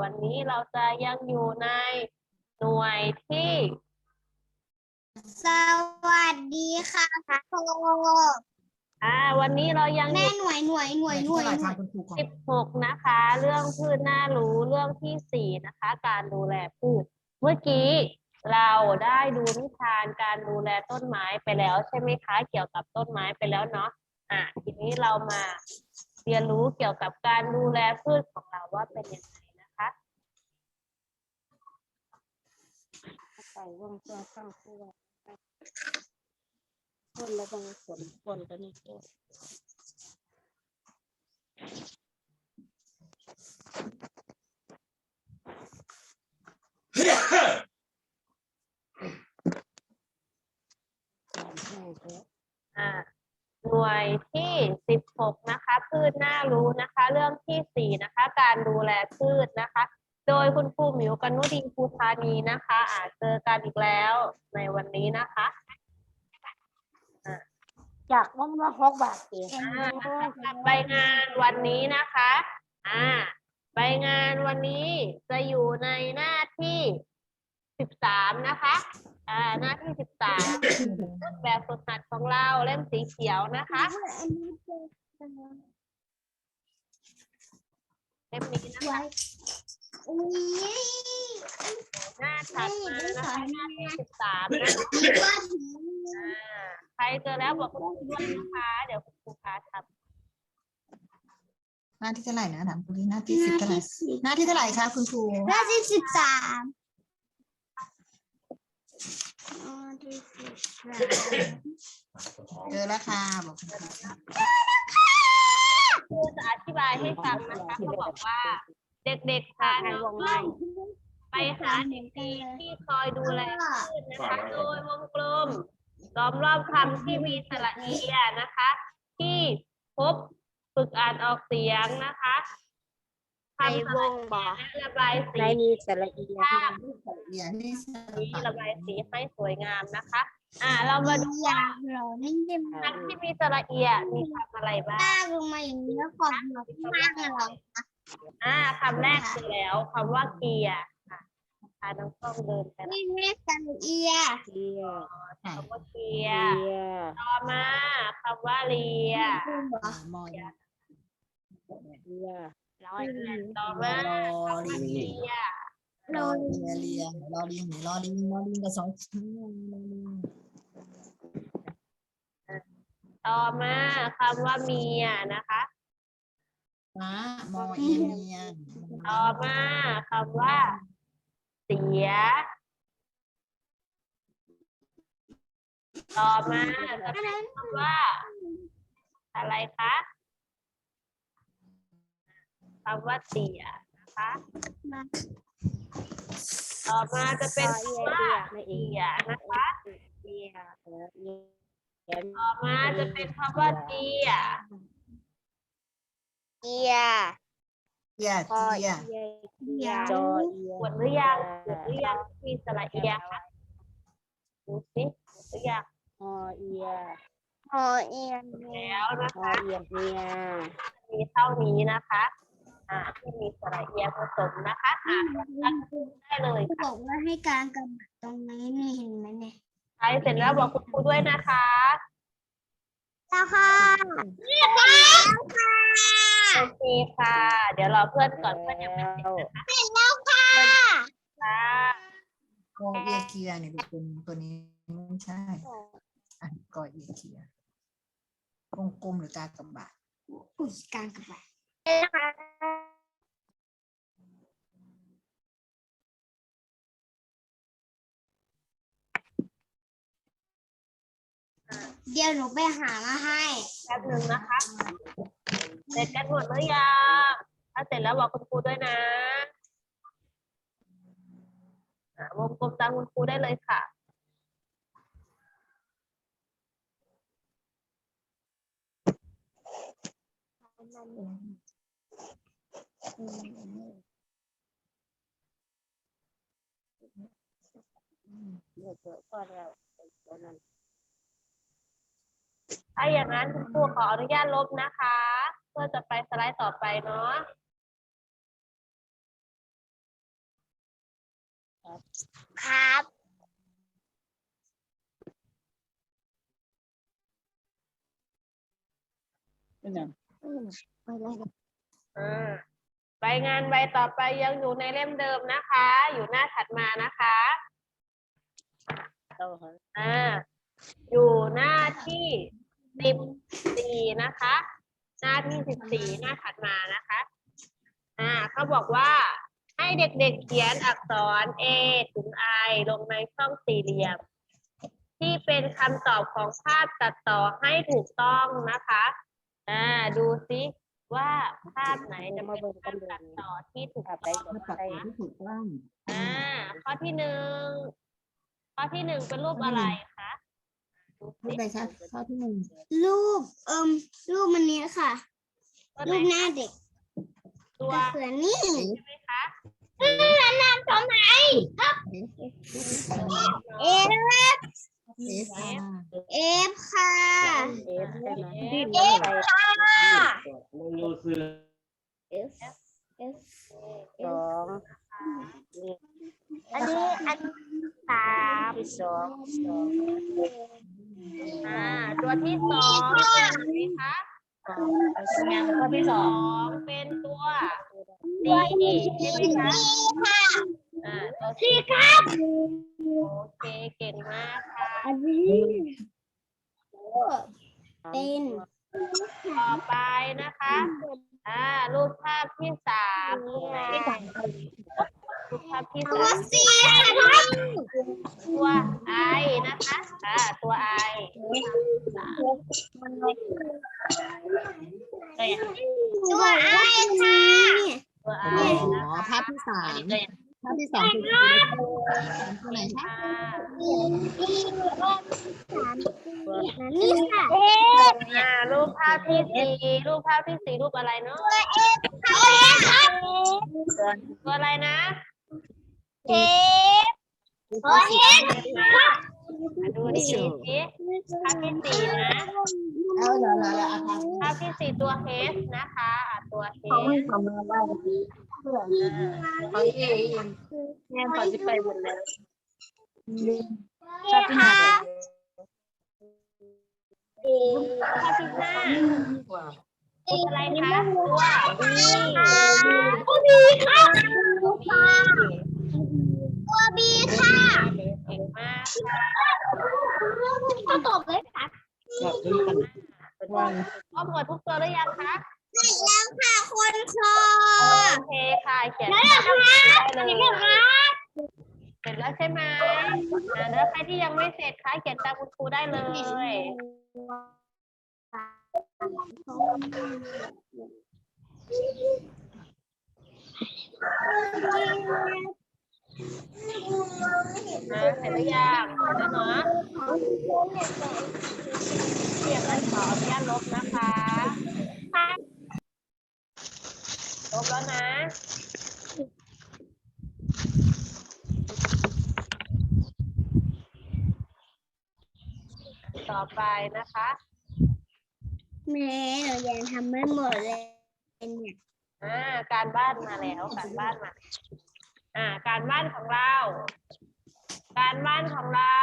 วันนี้เราจะยังอยู่ในหน่วยที่ สวัสดีค่ะครูอ่า วันนี้เรายังอแม่ยู่หน่วยหน่วยหน่วยหน่วยเท่าไหร่หน่คะวยคุณครูก่อนสิบหกนะคะ เรื่องพืชน่ารู้เรื่องที่สี่นะคะ การดูแลพืช เมื่อกี้เราได้ดูนิทานการดูแลต้นไม้ไปแล้วใช่ไหมคะ เกี่ยวกับต้นไม้ไปแล้วเนาะ อะทีนี้เรามาเรียนรู้เกี่ยวกับการดูแลพืชของเราว่าเป็นยังไง นะคะใส่วงเครื่องข้างตัวคนละบางฝนฝนกันนี่ตัวอ่าหน่วยที่สิบหกนะคะ พืชน่ารู้นะคะ เรื่องที่สี่นะคะ การดูแลพืชนะคะ โดยคุณครูหมิวกนุดีภูธานีนะคะอาจเจอกันอีกแล้วในวันนี้นะคะอยากว่าว่าฮอกบาทเองอ่าใบงานวันนี้นะคะอ่าใบงานวันนี้จะอยู่ในหน้าที่สิบสามนะคะอ่าหน้าที่สิบสามแบบฝึกหัดของเราเล่มสีเขียวนะคะเล่มนี้นะคะ อุ้ยหน้าถัดมานะคะหน้าที่สิบสามนะคะว่าถึงอ่าใครเจอแล้วบอกคุณครูด้วยนะคะ เดี๋ยวคุณครูพาทหน้าที่เท่าไหร่นะถามคุณหน้าที่สิบเท่าไหร่หน้าที่เท่าไหร่คะคุณครูหน้าที่สิบสามหน้าที่สิบสามเจอแล้วค่ะบอกคุณครูำครูจะอธิบายให้ฟังนะคะเขาบอกว่า เด็กๆพาน้องๆไปหาเด็กดีที่คอยดูแลพืชนะคะ โดยวงกลมล้อมรอบคำที่มีสระเอียนะคะ ที่พบฝึกอ่านออกเสียงนะคะทำสระเอียและระบายสีในมีสระอีภาพเรียนนี่สนี้ระบายสีให้สวยงามนะคะ อ่า เรามาดูอยาว่ากเราเล่นเกมคำที่มีสระเอียมีคำอะไรบ้างป้าลงมาอย่างนี้แล้วขอบหนักมากเลยเหรอ อ่าคำแรกคือแล้วคำว่าเกียร์ค่ะพาน้องต้องเดินไปนี่เรียกกันเอียเกียค่ะคำว่าเกียเกีร์ยต่อมาคำว่าเลียมอยเกียร้อยเงินต่อมาคำว่าเลียรอเรียเรียรอลิงรอลิงรอลิงกับสองชื่อรอลิงต่อมาคำว่าเมียนะคะ ม้ามอเอียเมียต่อมาคำว่า เสีย ต่อมาจะเป็นคำว่า อะไรคะคำว่าเสียนะคะต่อมาจะเป็นคำว่าเสียนะคะเกียต่อมาจะเป็นคำว่าเจีย เกียเจียพอเจียเกียเกียจอเอียหมดหรือยังหมดหรือยังมีสระเอียค่ะดูสิหมดหรือยังพอเอียหอเอียนแล้วนะพอคะเอียเกียมีเท่านี้นะคะ อ่าที่มีสระเอียผสมนะคะอ่านได้เลยเขาบค่ะอกว่าให้การกำหนดตรงนี้นี่เห็นไหมเนี่ยใช้เสร็จแล้วบอกคุณครูด้วยนะคะ แล้วค่ะ แล้วค่ะ โอเคค่ะ เดี๋ยวรอเพื่อนก่อนเพื่อนยังไม่เสร็จนะคะเสร็จแล้วค่ะค่ะกอเอียเกียเนี่ยเป็นตัวนี้ไม่ใช่อะกอเอียเกียวงกลมหรือกากบาทอุ้ยการกำหนดเดี๋ยวหนูไปหามาให้แป๊บหนึ่งนะคะ เสร็จกันหมดหรือยังถ้าเสร็จแล้วบอกคุณครูด้วยนะวงกลมตามคุณครูได้เลยค่ะถ้าอย่างนั้นคุณครูขออนุญาตลบนะคะ พื่อจะไปสไลด์ต่อไปเนาะครับเป็นยังไปเลยอ่าใบงานใบต่อไปยังอยู่ในเล่มเดิมนะคะ อยู่หน้าถัดมานะคะเต้าค่ะอ่าอยู่หน้าที่สิบสี่นะคะ หน้าที่สิบสี่หน้าถัดมานะคะ อ่าเขาบอกว่าให้เด็กๆเขียนอักษร A ถึง I ลงในช่องสี่เหลี่ยม ที่เป็นคำตอบของภาพตัดต่อให้ถูกต้องนะคะ อ่าดูซิว่าภาพไหนจะเป็นภาพตัดต่อที่ถูกต้องถ้าตัดนะคะที่ถูกต้อง อ่าข้อที่หนึ่งข้อที่หนึ่งเป็นรูปอะไรคะดู รูสิปอะไรคะข้อที่หนึ่งรูปเอิมรูปมันนี้ค่ะ ตัวไหนรูปหน้าเด็กตัวก็คือนี่ใช่ไหมคะนามสมัยเอฟเอสอาร์เอฟค่ะเอฟใช่ไหมเอฟเอฟค่ะเอฟเอฟสองนี่อันนี้อันสามที่สองสอง อ่า ตัวที่สองเป็นไหนคะงานข้อที่สองเป็นตัวดีใช่ไหมคะค่ะอ่าตัวสี่ครับโอเคเก่งมากค่ะอันนี้เป็นต่อไปนะคะอ่ารูปภาพที่สามรูปภาพที่ตัวสามสี่ค่ะตัวไอนะคะอ่าตัวไอ ตัวไอค่ะตัวไออ๋นะอคะภาพที่สามภาพที่สองคือตัวไหนคะอ่านี่ค่ะอ่ารูปภาพที่สี่รูปภาพที่สี่รูปอะไรเนาะตัวอะไรนะเอฟ อะดูดีๆสิภาพที่สี่นะเอาเหรอเหรอเหรออาคารภาพที่สี่ตัวเฮสนะคะอะตัวเฮสเขาเองแม่ก่อนจะไปหมดแล้วชอบที่ไหนภาพที่ห้ากว่าตัวอะไรคะตัวบีตัวบีค่ะตัวบีค่ะเก่งมากค่ะขอตบเลยค่ะแบบนี้กันวันครบหมดทุกตัวหรือยังคะเสร็จแล้วค่ะคนคอโอเคค่ะเขียนได้เลยเสร็จแล้วใช่ไหมอ่าแล้วใครที่ยังไม่เสร็จคะเขียนตามคุณครูได้เลย นะเสร็จหรือยังเสร็จแล้วเนาะเรียกกันขออนุญาตลบนะคะลบแล้วนะต่อไปนะคะแม่หนูยังทำไม่หมดเลยเนี่ยอ่าการบ้านมาแล้วการบ้านมาแล้ว อ่าการบ้านของเรา การบ้านของเรา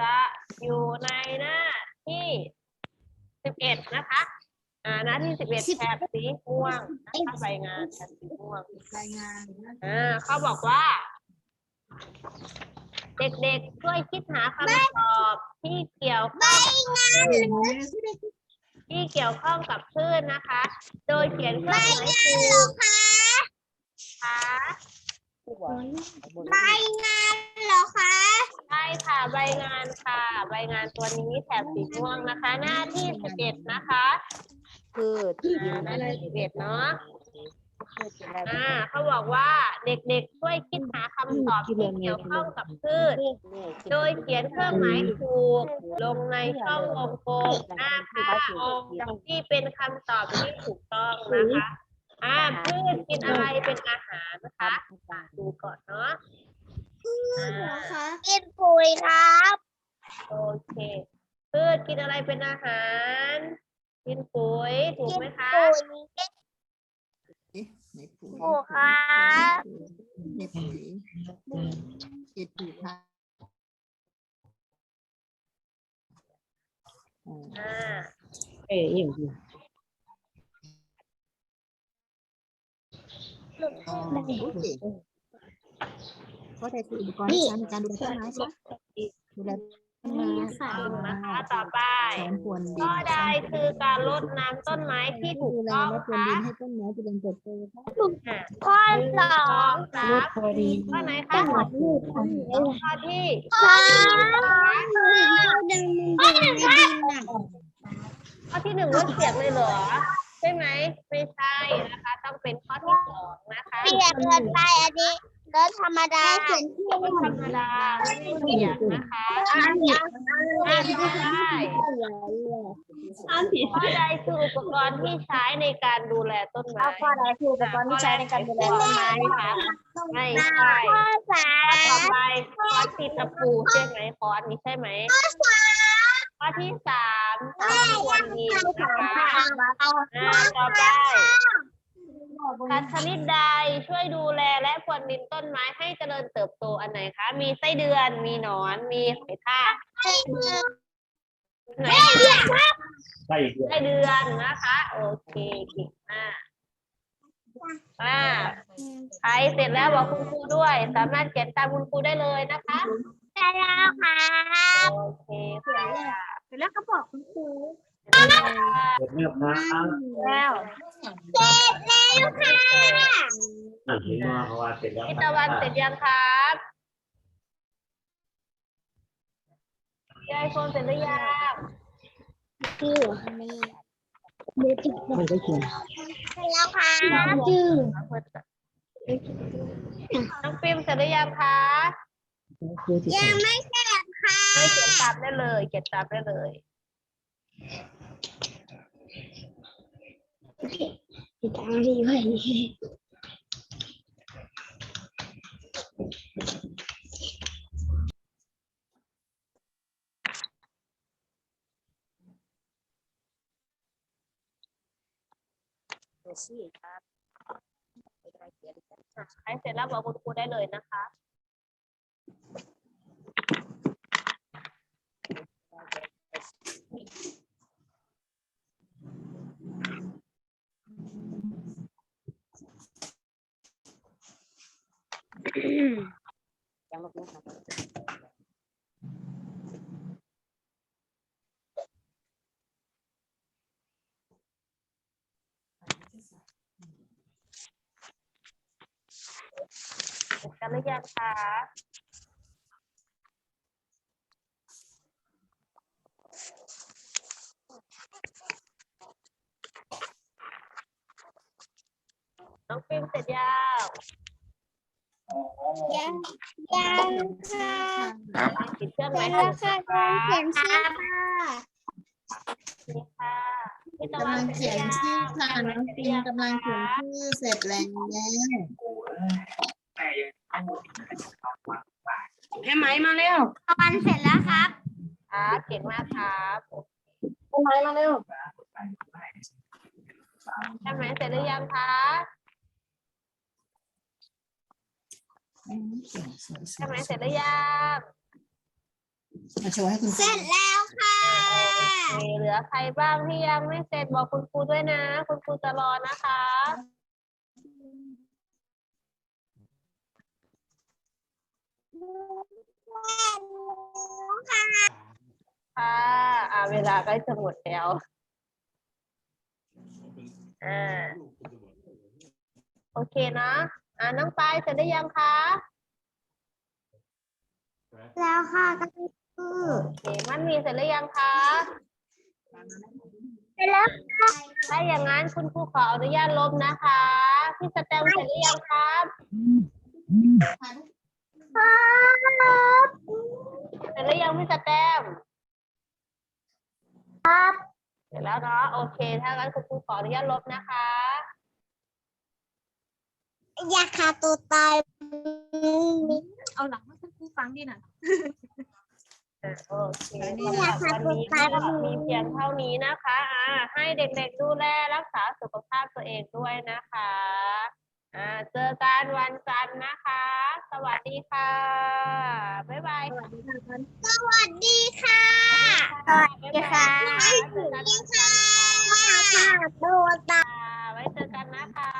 จะอยู่ในหน้าที่สิบเอ็ดนะคะ อ่าหน้าที่สิบเอ็ดแถบสีม่วงนะคะใบงานแถบสีม่วงรายงานอ่าเขาบอกว่า เด็กๆช่วยคิดหาคำตอบที่เกี่ยวข้องที่เกี่ยวข้องกับคลื่นนะคะ โดยเขียนเครื่องหมายถูกค่ะ ที่ว่าใบงานเหรอคะใช่ค่ะใบงานค่ะ ใบงานตัวนี้แถบสีม่วงนะคะ หน้าที่สิบเอ็ดนะคะคือที่อ่าหน้าที่สิบเอ็ดเนาะคือที่แรกอ่าเขาบอกว่าเด็กๆ ช่วยคิดหาคำตอบที่เกี่ยวข้องกับคลื่นนี่โดยเขียนเครื่องหมายถูก ลงในช่องวงกลมหน้าภาพที่เป็นคำตอบที่ถูกต้องนะคะ่าพืชกินอะไรเป็นอาหารนะคะดูก่อนเนาะพืชค่ะกินปุ๋ยครับ โอเคพืชกินอะไรเป็นอาหาร กินปุ๋ยถูกไหมคะปุ๋ยครับในปุ๋ยเก็บปุ๋ยค่ะอ่าเอ๋อย่ง ก็ได้คืออุปกรณ์ที่ใช้ในการดูแลต้นไม้ใช่ไหมดูแลต้นไม้นะคะต่อไปใช้พรวนดินข้อใดคือการรดน้ำต้นไม้ที่ถูกต้องและพรวนคะดินให้ต้นไม้เจริญเติบโตครับอะข้อสอสองงสามพอดีข้อไหนคะข้อที่ข้อดึงดึงในดินน่ะข้อที่หนึ่งลดเสียงเลยเหรอ ช่ไหมไม่ใช่นะคะ ต้องเป็นข้อที่สองนะคะเปียกเกินไปอันนี้รถธรรมดาเขียนชื่อก็ธรรมดาไม่ได้เสียงนะคะอ่านอ่านอ่านได้ข้อใดคืออุปกรณ์ที่ใช้ในการดูแลต้นไม้เอาข้อใดคืออุปกรณ์ที่ใช้ในการดูแลต้นไม้คะไม่ใช่ข้อสาข้อต่อมไปค้อนติดตะปูใช่ไหมค้อนนี้ใช่ไหมข้อ ที่สามต้องควรดินนะคะอ่าต่อไปสัตว์ชนิดใดช่วยดูแลและพรวนดินต้นไม้ให้เจริญเติบโตอันไหนคะ มีไส้เดือน มีหนอน มีหอยทากไหนใช่เดือนไส้เดือนนะคะ โอเคเก่งมากอ่าใครเสร็จแล้วบอกคุณครูด้วย สามารถเขียนตามคุณครูได้เลยนะคะใช่แล้วค่ะโอเคค่ะเส ร็จแล้วก็บอกคุณครูเดือนเรียบนะแล้วเสร็จแล้วค่ะอ่านถึงว่าเพราะว่าเสร็จแล้วพี่ตะวันเสร็จยังครับยายโฟนเสร็จหรือยังชื่อนี่เบจิกมันก็เขียนเสร็จแล้วค่ะชื่อน้องฟิล์มเสร็จหรือยังคะคือที่ยังไม่เสร็จ ค่ะไม่เขียนตามได้เลยเขียนตามได้เลยทางดีไว้ใครเสร็จแล้วบอกคุณครูได้เลยนะคะ นะครับเสร็จกันหรือยังคะน้องฟิล์มเสร็จยัง ยังยังค่ะปิดเครื่องเสไหมร็จคะแล้วค่ะกำลังเขียนชื่อค่ะนี่ค่ะพี่ตะกำวัลันงเสร็จเขีหยรืนอยังชื่อค่ะน้องฟิล์มกำลังเขียนชื่อเสร็จแล้วแม่ไม้มาเร็วตะวันเสร็จแล้วครับครับเก่งมากครับแม่ไม้มาเร็วใช่ไหมเสร็จหรือยังคะ ใช่ไหมเสร็จหรือยังมาโชว์ให้คุณเสร็จแล้วค่ะโอเคเหลือใครบ้างที่ยังไม่เสร็จบอกคุณครูด้วยนะ คุณครูจะรอนะคะค่ะค่ะอ่าเวลาใกล้จะหมดแล้วอ่าโอเคนะ อ่าน้องปายเสร็จหรือยังคะ แล้วค่ะก็คือโอเคมันมีเสร็จหรือยังคะ เสร็จแล้วค่ะถ้าอย่างนั้นคุณครูขออนุญาตลบนะคะ พี่สแตมป์เสร็จหรือยังครับครับเสร็จหรือยังพี่สแตมป์ครับ เสร็จแล้วเนาะ โอเค ถ้างั้นคุณครูขออนุญาตลบนะคะ อยากขาตัวตายเอาหลังให้คุณครูฟังดินะอะโอเคนี่สำหรับวันนี้ก็มีเพียงเท่านี้นะคะอ่าให้เด็กๆดูแลรักษาสุขภาพตัวเองด้วยนะคะอ่าเจอกันวันจันทร์นะคะ สวัสดีค่ะ บ๊ายบายสวัสดีค่ะบ๊ายบายค่ะเจอกันวันจันทร์ค่ะดูตา ไว้เจอกันนะคะ